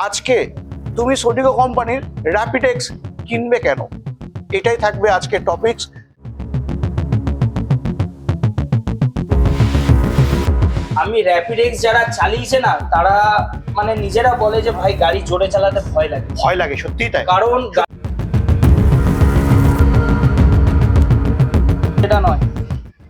আজকে তুমি সোডিকো কোম্পানির র্যাপিডেক্স কিনবে কেন? এটাই থাকবে আজকে টপিকস আমি র্যাপিডেক্স যারা চালিয়েছে না তারা মানে নিজেরা বলে যে ভাই গাড়ি জোরে চালাতে ভয় লাগে। ভয় লাগে সত্যিই তাই। কারণ এটা নয়।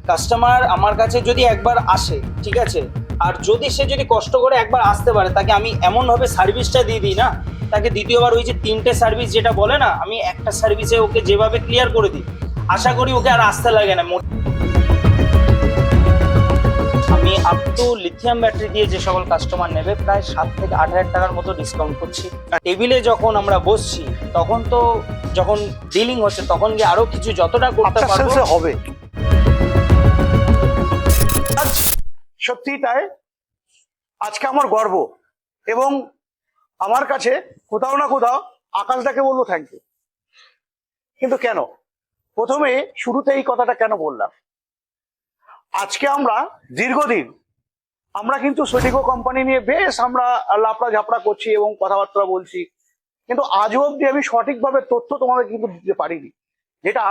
কাস্টমার আমার কাছে যদি একবার আসে ঠিক আছে আর যদি সে যদি কষ্ট করে একবার আসতে পারে তাকে আমি এমন ভাবে সার্ভিসটা দিয়ে দিই না তাকে দ্বিতীয়বার ওই যে তিনটে সার্ভিস যেটা বলে না আমি একটা সার্ভিসে ওকে যেভাবে ক্লিয়ার করে দিই আশা করি ওকে আর আসতে লাগে না। আমি আপ টু লিথিয়াম ব্যাটারি দিয়ে যে সকল কাস্টমার নেবে প্রায় সাত থেকে আট হাজার টাকার মতো ডিসকাউন্ট করছি। টেবিলে যখন আমরা বসছি তখন তো যখন ডিলিং হচ্ছে তখন গিয়ে আরও কিছু যতটা করতে পারব হবে। সত্যি তাই। আজকে আমার গর্ব এবং আমার কাছে কোথাও না কোথাও আকাশদাকে বলব থ্যাংক ইউ কিন্তু কেন? প্রথমে শুরুতে এই কথাটা কেন বললাম? আজকে আমরা দীর্ঘদিন আমরা কিন্তু সোডিকো কোম্পানি নিয়ে বেশ আমরা লাপড়া ঝাপড়া করছি এবং কথাবার্তা বলছি। কিন্তু আজও অব্দি আমি সঠিকভাবে তথ্য তোমাদের কিন্তু দিতে পারিনি। যেটা।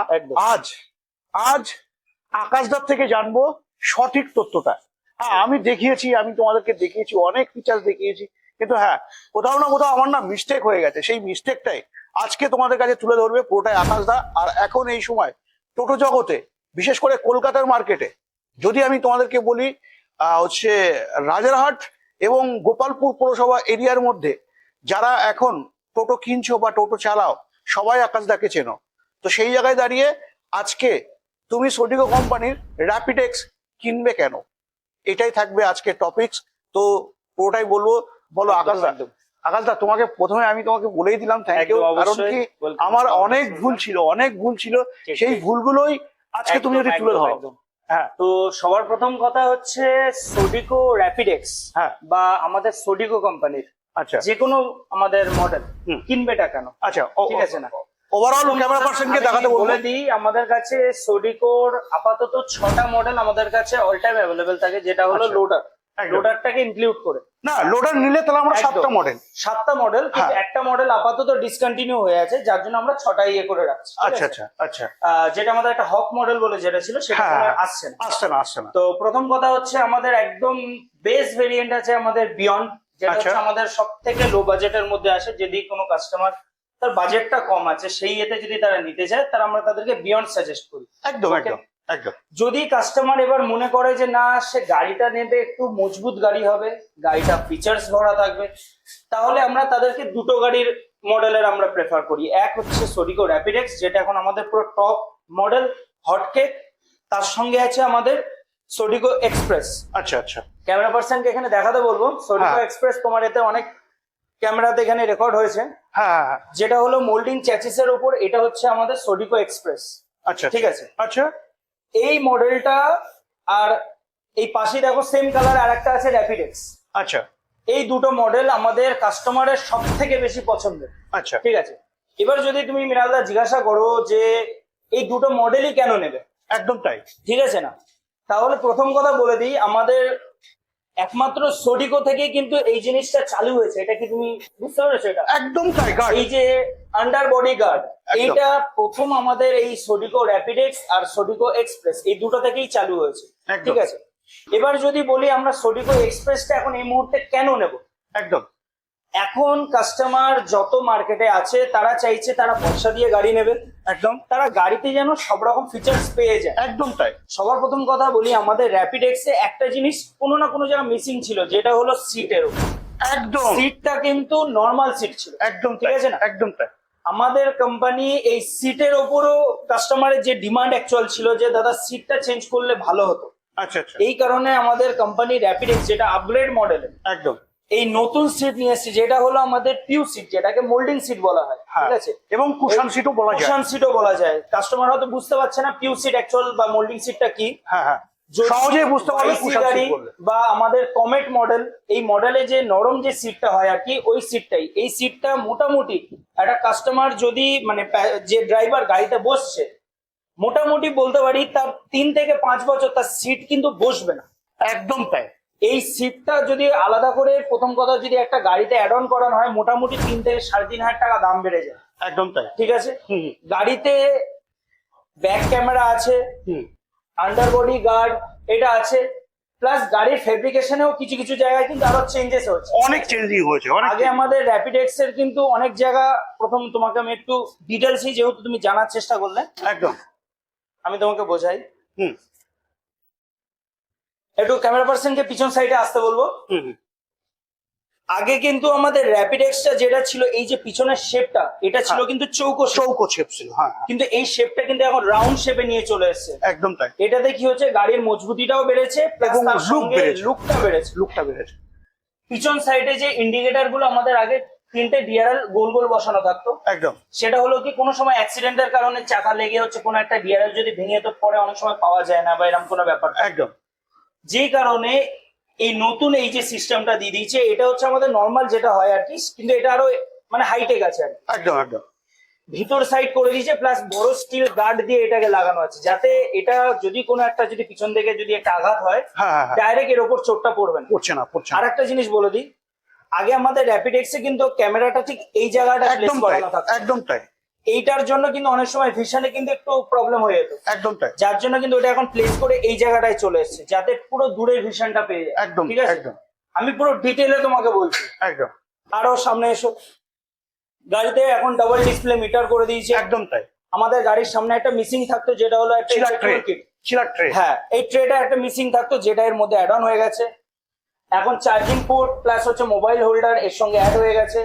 আজ আজ আকাশদার থেকে জানব সঠিক তথ্যটা। হ্যাঁ আমি দেখিয়েছি, আমি তোমাদেরকে দেখিয়েছি, অনেক ফিচার্স দেখিয়েছি, কিন্তু হ্যাঁ কোথাও না কোথাও আমার না মিস্টেক হয়ে গেছে। সেই মিস্টেকটাই আজকে তোমাদের কাছে তুলে ধরবে পুরোটাই আকাশদা। আর এখন এই সময় টোটো জগতে, বিশেষ করে কলকাতার মার্কেটে যদি আমি তোমাদেরকে বলি হচ্ছে রাজারহাট এবং গোপালপুর পৌরসভা এরিয়ার মধ্যে যারা এখন টোটো কিনছো বা টোটো চালাও, সবাই আকাশদাকে চেনো। তো সেই জায়গায় দাঁড়িয়ে আজকে তুমি সোডিকো কোম্পানির র্যাপিডেক্স কিনবে কেন? এটাই থাকবে আজকে টপিকস তো পুরোটাই বলব বলো আকাশদা। আকাশদা তোমাকে প্রথমে আমি তোমাকে বলেই দিলাম থ্যাংক ইউ কারণ কি আমার অনেক ভুল ছিল অনেক ভুল ছিল। সেই ভুলগুলোই আজকে তুমি যদি তুলে ধরো। হ্যাঁ। তো সবার প্রথম কথা হচ্ছে সোডিকো র্যাপিডেক্স হ্যাঁ। বা আমাদের সোডিকো কোম্পানির আচ্ছা। যে কোনো আমাদের মডেল হুম। কিনবেটা কেন? আচ্ছা ঠিক আছে না? ওভারঅল ক্যামেরা পার্সনকে দেখাতে বলে দিই আমাদের কাছে সোডিকোর আপাতত ছটা মডেল আমাদের কাছে অল টাইম অ্যাভেলেবেল থাকে যেটা হলো আচ্ছা। লোডার লোডারটাকে ইনক্লুড করে। না লোডার নিলে তাহলে আমরা সাতটা মডেল সাতটা মডেল কিন্তু হ্যাঁ। একটা মডেল আপাতত ডিসকন্টিনিউ হয়ে আছে যার জন্য আমরা ছটা ইয়ে করে রাখছি আচ্ছা আচ্ছা আচ্ছা। আহ, যেটা আমাদের একটা হক মডেল বলে যেটা ছিল সেটা হ্যাঁ। আর আসছে না। আসছে না আসছে না। তো প্রথম কথা হচ্ছে আমাদের একদম বেস ভেরিয়েন্ট আছে আমাদের বিয়ন্ড যেটা আচ্ছা। হচ্ছে আমাদের সব থেকে লো বাজেটের মধ্যে আসে যদি কোনো কাস্টমার তার বাজেটটা কম আছে সেই এতে যদি তারা নিতে চায় তারা আমরা তাদেরকে বিয়ন্ড সাজেস্ট করি। একদম একদম একদম। যদি কাস্টমার এবার মনে করে যে না সে গাড়িটা নেবে একটু মজবুত গাড়ি হবে গাড়িটা ফিচার্স ভরা থাকবে তাহলে আমরা তাদেরকে দুটো গাড়ির মডেলের আমরা প্রেফার করি। এক হচ্ছে সোডিকো র্যাপিডেক্স যেটা এখন আমাদের পুরো টপ মডেল হটকেক তার সঙ্গে আছে আমাদের সোডিকো এক্সপ্রেস আচ্ছা আচ্ছা। ক্যামেরা পার্সনকে এখানে দেখাতে বলব। সোডিকো হ্যাঁ। এক্সপ্রেস তোমার এতে অনেক ক্যামেরাতে এখানে রেকর্ড হয়েছে। হ্যাঁ। যেটা হলো মোল্ডিং চ্যাচিসের উপর এটা হচ্ছে আমাদের সোডিকো এক্সপ্রেস আচ্ছা ঠিক আছে? আচ্ছা। এই মডেলটা আর এই পাশে দেখো সেম কালার আর একটা আছে র্যাপিডেক্স আচ্ছা। এই দুটো মডেল আমাদের কাস্টমারের সব থেকে বেশি পছন্দের। আচ্ছা। ঠিক আছে? এবার যদি তুমি মিনালদা জিজ্ঞাসা করো যে এই দুটো মডেলই কেন নেবে? একদম তাই। ঠিক আছে না? তাহলে প্রথম কথা বলে দিই আমাদের একমাত্র সোডিকো থেকে কিন্তু এই জিনিসটা চালু হয়েছে এটা কি তুমি বুঝতে পারছ এটা? একদম তাই গার্ড এই যে আন্ডার বডি গার্ড এটা এইটা প্রথম আমাদের এই সোডিকো র্যাপিডেক্স আর সোডিকো এক্সপ্রেস এই দুটো থেকেই চালু হয়েছে। ঠিক আছে? এবার যদি বলি আমরা সোডিকো এক্সপ্রেসটা এখন এই মুহূর্তে কেন নেব? একদম। এখন কাস্টমার যত মার্কেটে আছে তারা চাইছে তারা পয়সা দিয়ে গাড়ি নেবে একদম। তারা গাড়িতে যেন সব রকম ফিচার্স পেয়ে যায়। একদম তাই। সবার প্রথম কথা বলি আমাদের র্যাপিড এক্সে একটা জিনিস কোনো না কোনো জায়গা মিসিং ছিল যেটা হলো সিটের একদম। সিটটা কিন্তু নর্মাল সিট ছিল। একদম ঠিক আছে না? একদম তাই। আমাদের কোম্পানি এই সিটের ওপরও কাস্টমারের যে ডিমান্ড অ্যাকচুয়াল ছিল যে দাদা সিটটা চেঞ্জ করলে ভালো হতো। আচ্ছা আচ্ছা। এই কারণে আমাদের কোম্পানি র্যাপিড এক্স যেটা আপগ্রেড মডেল একদম। এই নতুন সিট নিয়ে এসেছে যেটা হলো আমাদের পিউ সিট যেটাকে মোল্ডিং সিট বলা হয় হ্যাঁ। ঠিক আছে? এবং কুশন সিটও বলা যায়। কুশন সিটও বলা যায়। কাস্টমার হয়তো বুঝতে পারছে না পিউ সিট অ্যাকচুয়াল বা মোল্ডিং সিটটা কি। হ্যাঁ হ্যাঁ। যদি সহজেই বুঝতে পারবে কুশন সিট বা আমাদের কমেট মডেল এই মডেলে যে নরম যে সিটটা হয় আর কি ওই সিটটাই এই সিটটা মোটামুটি একটা কাস্টমার যদি মানে যে ড্রাইভার গাড়িতে বসছে মোটামুটি বলতে পারি তার তিন থেকে পাঁচ বছর তার সিট কিন্তু বসবে না। একদম তাই। এই সিটটা যদি আলাদা করে প্রথম কথা যদি একটা গাড়িতে অ্যাড অন করানো হয় মোটামুটি তিন থেকে সাড়ে তিন হাজার টাকা দাম বেড়ে যায়। একদম তাই। ঠিক আছে? গাড়িতে ব্যাক ক্যামেরা আছে হুম। আন্ডার বডি গার্ড এটা আছে প্লাস গাড়ির ফেব্রিকেশনেও কিছু কিছু জায়গায় কিন্তু আরও চেঞ্জেস হচ্ছে। অনেক চেঞ্জিং হয়েছে আগে আমাদের র্যাপিড এক্সের কিন্তু অনেক জায়গা প্রথম তোমাকে আমি একটু ডিটেলসই যেহেতু তুমি জানার চেষ্টা করলে একদম। আমি তোমাকে বোঝাই। হুম। একটু ক্যামেরা পার্সনকে পিছন সাইডে আসতে বলব। আগে কিন্তু আমাদের র্যাপিড এক্সটা যেটা ছিল এই যে পিছনের শেপটা এটা ছিল হ্যাঁ। কিন্তু চৌকো। চৌকো শেপ ছিল হ্যাঁ হ্যাঁ, কিন্তু এই শেপটা কিন্তু এখন রাউন্ড শেপে নিয়ে চলে এসেছে। একদম তাই। এটাতে কি হচ্ছে গাড়ির মজবুতিটাও বেড়েছে এবং সঙ্গে বেড়েছে। লুকটা বেড়েছে। লুকটা বেড়েছে। পিছন সাইডে যে ইন্ডিকেটরগুলো আমাদের আগে তিনটে ডিআরএল গোল গোল বসানো থাকতো একদম। সেটা হলো কি কোনো সময় অ্যাক্সিডেন্টের কারণে চাকা লেগে হচ্ছে কোনো একটা ডিআরএল যদি ভেঙে তো পরে অনেক সময় পাওয়া যায় না বা এরকম কোনো ব্যাপার। একদম। যে কারণে এই নতুন এই যে সিস্টেমটা দিয়ে দিয়েছে এটা হচ্ছে আমাদের নর্মাল যেটা হয় আর কি কিন্তু এটা আরও মানে হাইটেক আছে আর একদম একদম। ভিতর সাইড করে দিয়েছে প্লাস বড় স্টিল গার্ড দিয়ে এটাকে লাগানো আছে যাতে এটা যদি কোনো একটা যদি পিছন থেকে যদি একটা আঘাত হয় হ্যাঁ হ্যাঁ হ্যাঁ। ডাইরেক্ট এর ওপর চোটটা পড়বে না। পড়ছে না পড়ছে আর একটা জিনিস বলে দিই আগে আমাদের র্যাপিড এক্সে কিন্তু ক্যামেরাটা ঠিক এই জায়গাটা একদম একদম তাই। এইটার জন্য কিন্তু অনেক সময় ভিশনে কিন্তু একটু প্রবলেম হয়ে যেত। একদম তাই। যার জন্য কিন্তু ওটা এখন প্লেস করে এই জায়গাটায় চলে এসেছে যাতে পুরো দূরে ভিশনটা পেয়ে যায়। একদম ঠিক আছে? একদম। আমি পুরো ডিটেলে তোমাকে বলছি। একদম। আরও সামনে এসো। গাড়িতে এখন ডাবল ডিসপ্লে মিটার করে দিয়েছে। একদম তাই। আমাদের গাড়ির সামনে একটা মিসিং থাকতো যেটা হলো একটা চিলার ট্রে হ্যাঁ এই ট্রেটা একটা মিসিং থাকতো যেটা এর মধ্যে অ্যাড অন হয়ে গেছে। এখন চার্জিং পোর্ট প্লাস হচ্ছে মোবাইল হোল্ডার এর সঙ্গে অ্যাড হয়ে গেছে।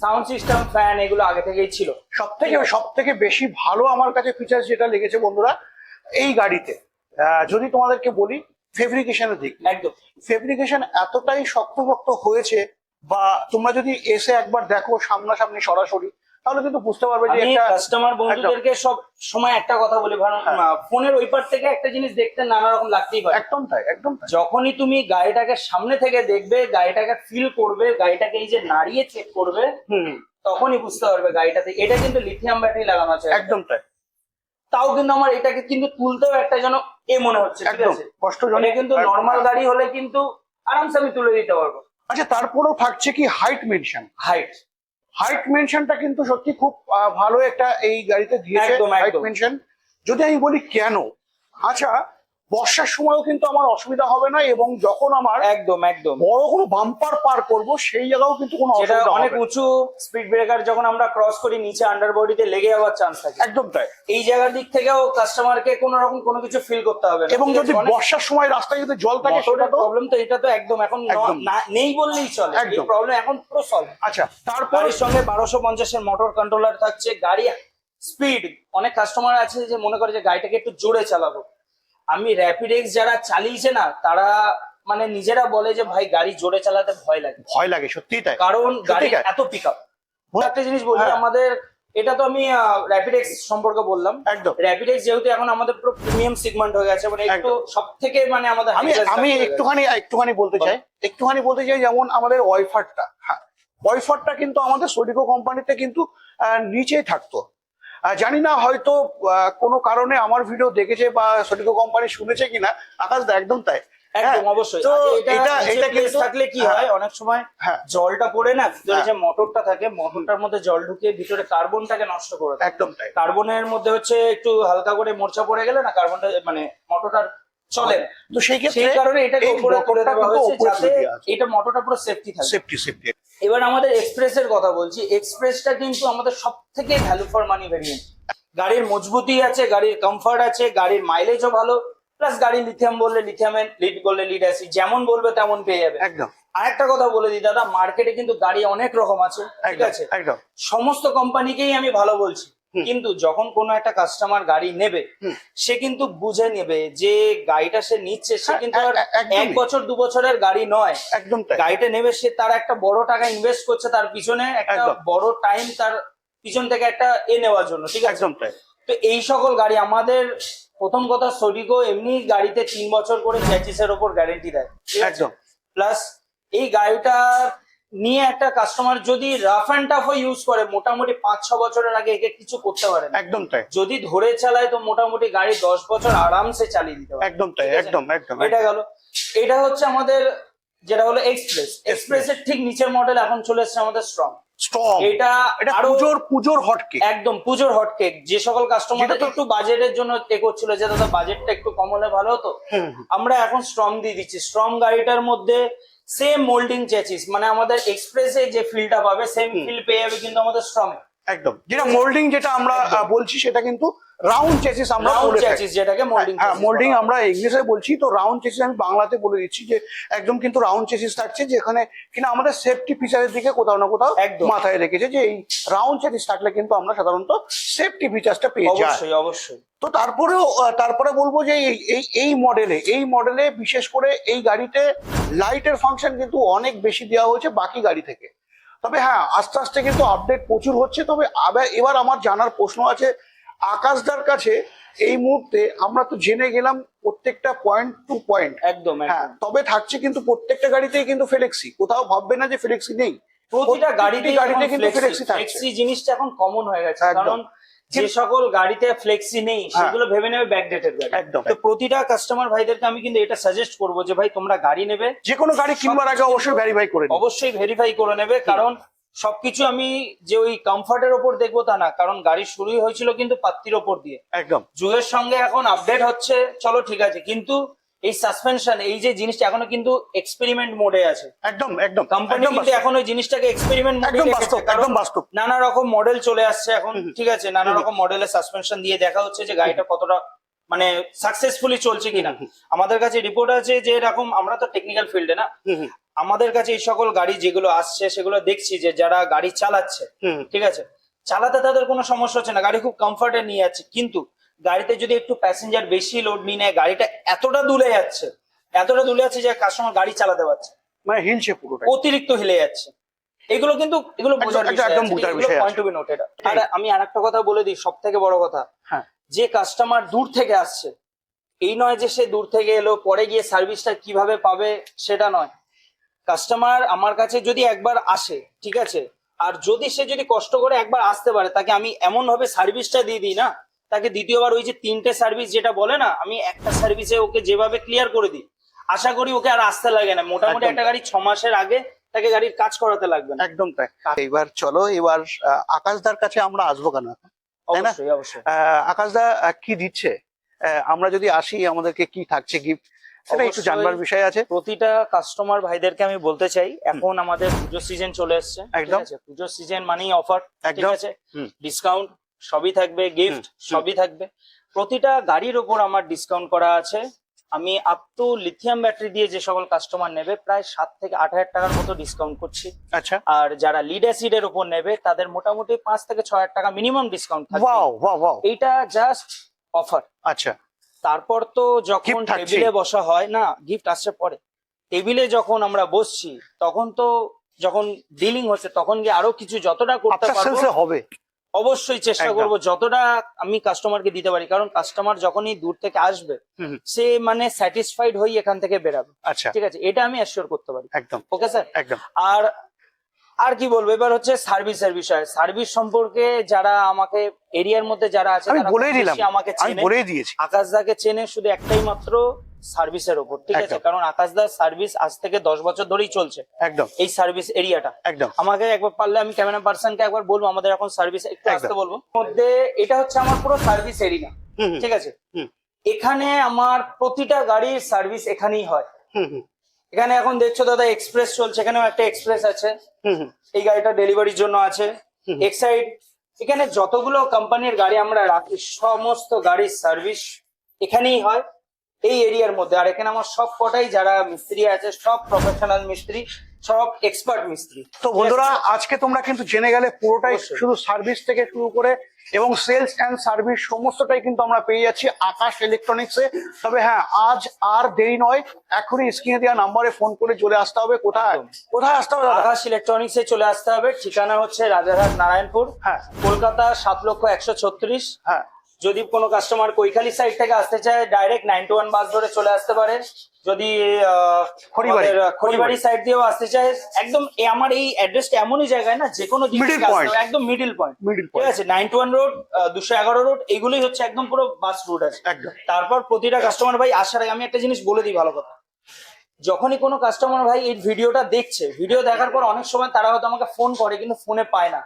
সাউন্ড সিস্টেম ফ্যান এগুলো আগে থেকেই ছিল। সব থেকে সব থেকে বেশি ভালো আমার কাছে ফিচার যেটা লেগেছে বন্ধুরা এই গাড়িতে। আহ, যদি তোমাদেরকে বলি ফেব্রিকেশনের দিক একদম। ফেব্রিকেশন এতটাই শক্তপোক্ত হয়েছে বা তোমরা যদি এসে একবার দেখো সামনাসামনি সরাসরি তাহলে কিন্তু বুঝতে পারবে যে একটা কাস্টমার বন্ধুদেরকে সব সময় একটা কথা বলি ভালো হ্যাঁ। ফোনের ওই পার থেকে একটা জিনিস দেখতে নানা রকম লাগতেই পারে। একদম তাই একদম তাই। যখনই তুমি গাড়িটাকে সামনে থেকে দেখবে গাড়িটাকে ফিল করবে গাড়িটাকে এই যে নাড়িয়ে চেক করবে তখনই বুঝতে পারবে গাড়িটাতে। এটা কিন্তু লিথিয়াম ব্যাটারি লাগানো আছে। একদম তাই। তাও কিন্তু আমার এটাকে কিন্তু তুলতেও একটা যেন এ মনে হচ্ছে একদম এটা কিন্তু নর্মাল গাড়ি হলে কিন্তু আরামসে আমি তুলে দিতে পারব। আচ্ছা তারপরেও থাকছে কি হাইট মেনশন হাইট হাইট মেনশনটা কিন্তু সত্যি খুব ভালো একটা এই গাড়িতে দিয়েছে হাইট মেনশন যদি আমি বলি কেন? আচ্ছা বর্ষার সময়ও কিন্তু আমার অসুবিধা হবে না এবং যখন আমার একদম একদম। বড় কোনো বাম্পার পার করব সেই জায়গাও কিন্তু কোনো অসুবিধা অনেক উঁচু স্পিড ব্রেকার যখন আমরা ক্রস করি নিচে আন্ডার বডিতে লেগে যাওয়ার চান্স থাকে। একদম তাই। এই জায়গার দিক থেকেও কাস্টমারকে কোনো রকম কোনো কিছু ফিল করতে হবে এবং যদি বর্ষার সময় রাস্তায় যদি জল থাকে সেটা তো প্রবলেম তো এটা তো একদম। এখন নেই বললেই চলে। এই একদম। প্রবলেম এখন পুরো সলভ আচ্ছা তারপর? সঙ্গে বারোশো পঞ্চাশের মোটর কন্ট্রোলার থাকছে। গাড়ি স্পিড অনেক কাস্টমার আছে যে মনে করে যে গাড়িটাকে একটু জোরে চালাবো। আমি র্যাপিড এক্স যারা চালিয়েছে না তারা মানে নিজেরা বলে যে ভাই গাড়ি জোরে চালাতে ভয় লাগে। ভয় লাগে সত্যি তাই। কারণ গাড়ি এত পিক আপ একটা জিনিস বলি হ্যাঁ। আমাদের এটা তো আমি র্যাপিড এক্স সম্পর্কে বললাম। একদম। র্যাপিড এক্স যেহেতু এখন আমাদের পুরো প্রিমিয়াম সেগমেন্ট হয়ে গেছে মানে একটু সব থেকে মানে আমাদের আমি আমি একটুখানি একটুখানি বলতে চাই। একটুখানি বলতে চাই যেমন আমাদের ওয়াইফারটা হ্যাঁ। ওয়াইফারটা কিন্তু আমাদের সোডিকো কোম্পানিতে কিন্তু নিচেই থাকতো। জানি না হয়তো কোনো কারণে আমার ভিডিও দেখেছে বা সোডিকো কোম্পানি শুনেছে কিনা আকাশ দা একদম তাই। একদম হ্যাঁ, অবশ্যই। এটা থাকলে কি হ্যাঁ, হয়। অনেক সময় হ্যাঁ। জলটা পড়ে না ভিতরে। যে মোটরটা থাকে মোটরটার মধ্যে জল ঢুকিয়ে ভিতরে কার্বনটাকে নষ্ট করে একদম তাই। কার্বনের মধ্যে হচ্ছে একটু হালকা করে মোর্চা পড়ে গেলে না কার্বনটা মানে মোটরটার চলে তো সেই ক্ষেত্রে সেই কারণে এটাকে উপরে করে দেওয়া হয়েছে যাতে তুলে দেওয়া আছে। এটা মোটরটা পুরো সেফটি থাকে। সেফটি সেফটি এবার আমাদের এক্সপ্রেসের কথা বলছি। এক্সপ্রেসটা কিন্তু আমাদের সব থেকে ভ্যালু ফর মানি ভেরিয়েন্ট গাড়ির মজবুতি আছে গাড়ির কমফর্ট আছে গাড়ির মাইলেজও ভালো প্লাস গাড়ি লিথিয়াম বললে লিথিয়াম লিড করলে লিড অ্যাসিড যেমন বলবে তেমন পেয়ে যাবে। একদম। আরেকটা কথা বলে দিই দাদা মার্কেটে কিন্তু গাড়ি অনেক রকম আছে ঠিক আছে? একদম। সমস্ত কোম্পানিকেই আমি ভালো বলছি। কিন্তু যখন কোনো একটা কাস্টমার গাড়ি নেবে সে কিন্তু বুঝে নেবে যে গাড়িটা সে নিচ্ছে সে হ্যাঁ, কিন্তু। এক বছর দু বছরের গাড়ি নয়। একদম গাড়িটা নেবে সে তার একটা বড় টাকা ইনভেস্ট করছে তার পিছনে একটা বড় টাইম তার পিছন থেকে একটা এ নেওয়ার জন্য ঠিক আছে? একদম তো এই সকল গাড়ি আমাদের প্রথম কথা সডিগো এমনি গাড়িতে তিন বছর করে চ্যাচিসের ওপর গ্যারেন্টি দেয়? একদম। প্লাস এই গাড়িটা নিয়ে একটা কাস্টমার যদি রাফ অ্যান্ড টাফও ইউজ করে মোটামুটি পাঁচ ছ বছরের আগে একে কিছু করতে পারে একদম তাই। যদি ধরে চালায় তো মোটামুটি গাড়ি দশ বছর আরামসে চালিয়ে দিতে পারে। একদম তাই একদম একদম এটা গেল। এটা হচ্ছে আমাদের যেটা হলো এক্সপ্রেস এক্সপ্রেসের ঠিক নিচের মডেল এখন চলে এসেছে আমাদের স্ট্রং স্ট্রং এটা এটা পুজোর একদম পুজোর যে সকল কাস্টমার একটু বাজেটের জন্য এ করছিল যে দাদা বাজেটটা একটু কম হলে ভালো হতো? আমরা এখন স্ট্রং দিয়ে দিচ্ছি। স্ট্রং গাড়িটার মধ্যে সেম মোল্ডিং চেচিস মানে আমাদের এক্সপ্রেসে যে ফিলটা পাবে সেম ফিল পেয়ে যাবে কিন্তু আমাদের স্ট্রং একদম। যেটা মোল্ডিং যেটা আমরা বলছি সেটা কিন্তু রাউন্ড চেসিস আমরা রাউন্ড চেচিস যেটাকে মোল্ডিং হ্যাঁ মোল্ডিং আমরা ইংলিশে বলছি তো রাউন্ড চেসিস আমি বাংলাতে বলে দিচ্ছি যে একদম কিন্তু রাউন্ড চেসিস থাকছে যেখানে কিনা আমাদের সেফটি ফিচারের দিকে কোথাও না কোথাও একদম। মাথায় রেখেছে যে এই রাউন্ড চেসিস থাকলে কিন্তু আমরা সাধারণত সেফটি ফিচার্সটা পেয়ে যাই। অবশ্যই অবশ্যই। তো তারপরেও তারপরে বলব যে এই- এই মডেলে এই মডেলে বিশেষ করে এই গাড়িতে লাইটের ফাংশন কিন্তু অনেক বেশি দেওয়া হয়েছে বাকি গাড়ি থেকে। তবে হ্যাঁ আস্তে আস্তে কিন্তু আপডেট প্রচুর হচ্ছে। তবে এবার আমার জানার প্রশ্ন আছে আকাশদার কাছে এই মুহূর্তে আমরা তো জেনে গেলাম প্রত্যেকটা পয়েন্ট টু পয়েন্ট একদম হ্যাঁ তবে থাকছে কিন্তু প্রত্যেকটা গাড়িতেই কিন্তু ফ্লেক্সি কোথাও ভাববে না যে ফ্লেক্সি নেই। প্রতিটা গাড়িতে গাড়িতে কিন্তু ফ্লেক্সি জিনিসটা এখন কমন হয়ে গেছে। একদম। কারণ যে সকল গাড়িতে ফ্লেক্সি নেই হ্যাঁ। সেগুলো ভেবে নেবে ব্যাকডেটেড গাড়ি। একদম। তো প্রতিটা কাস্টমার ভাইদেরকে আমি কিন্তু এটা সাজেস্ট করব যে ভাই তোমরা গাড়ি নেবে। যে কোনো গাড়ি কিনবার আগে অবশ্যই ভেরিফাই করে অবশ্যই ভেরিফাই করে নেবে কারণ সবকিছু আমি যে ওই কমফর্টের ওপর দেখব তা না কারণ গাড়ি শুরুই হয়েছিল কিন্তু পাত্তির ওপর দিয়ে। একদম। যুগের সঙ্গে এখন আপডেট হচ্ছে চলো ঠিক আছে। কিন্তু এই সাসপেনশন এই যে জিনিসটা এখনও কিন্তু এক্সপেরিমেন্ট মোডে আছে। একদম একদম কোম্পানি কিন্তু এখন ওই জিনিসটাকে এক্সপেরিমেন্ট মোডে একদম বাস্তব একদম বাস্তব। নানা রকম মডেল চলে আসছে এখন ঠিক আছে? নানা রকম মডেলের সাসপেনশন দিয়ে দেখা হচ্ছে যে গাড়িটা কতটা মানে সাকসেসফুলি চলছে কিনা। আমাদের কাছে রিপোর্ট আছে যে এরকম আমরা তো টেকনিক্যাল ফিল্ডে না। আমাদের কাছে এই সকল গাড়ি যেগুলো আসছে সেগুলো দেখছি যে যারা গাড়ি চালাচ্ছে ঠিক আছে? চালাতে তাদের কোনো সমস্যা হচ্ছে না গাড়ি খুব কমফর্টে নিয়ে যাচ্ছে। কিন্তু গাড়িতে যদি একটু প্যাসেঞ্জার বেশি লোড নিয়ে নেয় গাড়িটা এতটা দুলে যাচ্ছে এতটা দুলে যাচ্ছে যে কাস্টমার গাড়ি চালাতে পারছে মানে হিলছে পুরোটাই। অতিরিক্ত হিলে যাচ্ছে। এগুলো কিন্তু এগুলো বোঝার একদম, বিষয় একদম বোঝার বিষয় point to be noted। আর আমি আরেকটা কথা বলে দিই সব থেকে বড় কথা। হ্যাঁ। যে কাস্টমার দূর থেকে আসছে এই নয় যে সে দূর থেকে এলো পরে গিয়ে সার্ভিসটা কীভাবে পাবে সেটা নয়। কাস্টমার আমার কাছে যদি একবার আসে ঠিক আছে আর যদি সে যদি কষ্ট করে একবার আসতে পারে তাকে আমি এমন ভাবে সার্ভিসটা দিয়ে দিই না তাকে দ্বিতীয়বার ওই যে তিনটে সার্ভিস যেটা বলে না আমি একটা সার্ভিসে ওকে যেভাবে ক্লিয়ার করে দিই আশা করি ওকে আর আসতে লাগে না। মোটামুটি একটা গাড়ি ছ মাসের আগে তাকে গাড়ির কাজ করাতে লাগবে না। একদম তাই। এবার চলো এবার আকাশদার কাছে আমরা আসব কেন তাই না? আকাশদা কি দিচ্ছে? আমরা যদি আসি আমাদেরকে কি থাকছে গিফট সেটা একটু জানবার বিষয় আছে। প্রতিটা কাস্টমার ভাইদেরকে আমি বলতে চাই এখন আমাদের পুজো সিজন চলে এসছে একদম। পুজো সিজন মানেই অফার ঠিক একদম। আছে? ডিসকাউন্ট সবই থাকবে গিফট। সবই থাকবে। প্রতিটা গাড়ির ওপর আমার ডিসকাউন্ট করা আছে। আমি আপ টু লিথিয়াম ব্যাটারি দিয়ে যে সকল কাস্টমার নেবে প্রায় সাত থেকে আট হাজার টাকার মতো ডিসকাউন্ট করছি। আচ্ছা। আর যারা লিড অ্যাসিড এর উপর নেবে তাদের মোটামুটি পাঁচ থেকে ছয় হাজার টাকা মিনিমাম ডিসকাউন্ট থাকবে। এইটা জাস্ট অফার আচ্ছা। তারপর তো যখন টেবিলে বসা হয় না গিফট আসছে পরে। টেবিলে যখন আমরা বসছি তখন তো যখন ডিলিং হচ্ছে তখন গিয়ে আরও কিছু যতটা করতে পারব হবে। অবশ্যই চেষ্টা। করব। যতটা আমি কাস্টমারকে দিতে পারি কারণ কাস্টমার যখনই দূর থেকে আসবে। সে মানে স্যাটিসফাইড হয়ে এখান থেকে বেরাবে। আচ্ছা। ঠিক আছে? এটা আমি অ্যাসিওর করতে পারি। একদম। ওকে স্যার একদম। আর আর কি বলব? এবার হচ্ছে সার্ভিসের বিষয়। সার্ভিস সম্পর্কে যারা আমাকে এরিয়ার মধ্যে যারা আছে আমি বলেই দিলাম। আমাকে আমি বলেই দিয়েছি। আকাশদাকে চেনে শুধু একটাই মাত্র সার্ভিসের ওপর ঠিক আছে? কারণ আকাশ দাস সার্ভিস আজ থেকে দশ বছর ধরেই চলছে। একদম। এই সার্ভিস এরিয়াটা। একদম। আমাকে একবার পারলে আমি ক্যামেরা পার্সনকে একবার বলব আমাদের এখন সার্ভিস একটু আসতে বলব। মধ্যে এটা হচ্ছে আমার পুরো সার্ভিস এরিয়া ঠিক আছে? এখানে আমার প্রতিটা গাড়ির সার্ভিস এখানেই হয়। এখানে এখন দেখছ দাদা এক্সপ্রেস চলছে। এখানেও একটা এক্সপ্রেস আছে। এই গাড়িটা ডেলিভারির জন্য আছে। এক্সাইড এখানে যতগুলো কোম্পানির গাড়ি আমরা রাখি সমস্ত গাড়ির সার্ভিস এখানেই হয়। এই এরিয়ার মধ্যে। আর এখানে আমার সব কটাই যারা মিস্ত্রি আছে সব প্রফেশনাল মিস্ত্রি সব এক্সপার্ট মিস্ত্রি। তো বন্ধুরা আজকে তোমরা কিন্তু জেনে গেলে পুরোটাই শুধু সার্ভিস থেকে শুরু করে এবং সেলস অ্যান্ড সার্ভিস সমস্তটাই কিন্তু আমরা পেয়ে যাচ্ছি আকাশ ইলেকট্রনিক্সে তবে হ্যাঁ আজ আর দেরি নয় এখনই স্ক্রিনে দেওয়া নাম্বারে ফোন করে চলে আসতে হবে। কোথায়? কোথায় আসতে হবে আকাশ ইলেকট্রনিক্স এ চলে আসতে হবে। ঠিকানা হচ্ছে রাজারহাট নারায়ণপুর। হ্যাঁ। কলকাতা সাত লক্ষ একশো ছত্রিশ। হ্যাঁ। যদি কোনো কাস্টমার কৈখালি সাইড থেকে আসতে চায় direct nine two one bus ধরে চলে আসতে পারে যদি খড়িবাড়ি। সাইড দিয়েও আসতে চায় একদম আমার এই অ্যাড্রেসটা এমনই জায়গায় না যে কোনো একদম মিডিল পয়েন্ট ঠিক আছে? নাইন টু ওয়ান রোড দুশো এগারো রোড এগুলোই হচ্ছে একদম পুরো বাস রুট আছে। তারপর প্রতিটা কাস্টমার ভাই আসার আগে আমি একটা জিনিস বলে দিই ভালো কথা। যখনই কোনো কাস্টমার ভাই এই ভিডিওটা দেখছে ভিডিও দেখার পর অনেক সময় তারা হয়তো আমাকে ফোন করে কিন্তু ফোনে পায় না।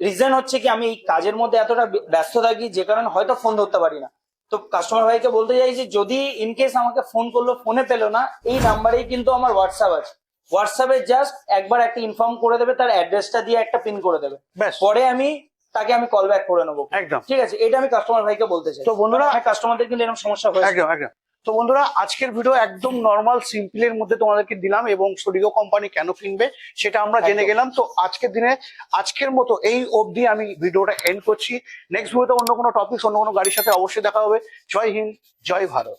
রিজন হচ্ছে কি আমি এই কাজের মধ্যে এতটা ব্যস্ত থাকি যে কারণে হয়তো ফোন ধরতে পারি না। তো কাস্টমার ভাইকে বলতে চাই যে যদি ইন কেস আমাকে ফোন করল ফোনে পেল না এই নাম্বারেই কিন্তু আমার হোয়াটসঅ্যাপ আছে। হোয়াটসঅ্যাপে জাস্ট একবার একটা ইনফর্ম করে দেবে তার অ্যাড্রেসটা দিয়ে একটা পিন করে দেবে। পরে আমি তাকে আমি কল ব্যাক করে নেব। একদম। ঠিক আছে এটা আমি কাস্টমার ভাইকে বলতে চাই। তো বন্ধুরা- কাস্টমারদের কিন্তু এরকম সমস্যা হয়েছে। একদম একদম। তো বন্ধুরা আজকের ভিডিও একদম নর্মাল সিম্পলের মধ্যে তোমাদেরকে দিলাম এবং স্টুডিও কোম্পানি কেন কিনবে সেটা আমরা জেনে গেলাম। তো আজকের দিনে আজকের মতো এই অবধি আমি ভিডিওটা এন্ড করছি। নেক্সট ভিডিওতে অন্য কোনো টপিক অন্য কোনো গাড়ির সাথে অবশ্যই দেখা হবে। জয় হিন্দ জয় ভারত।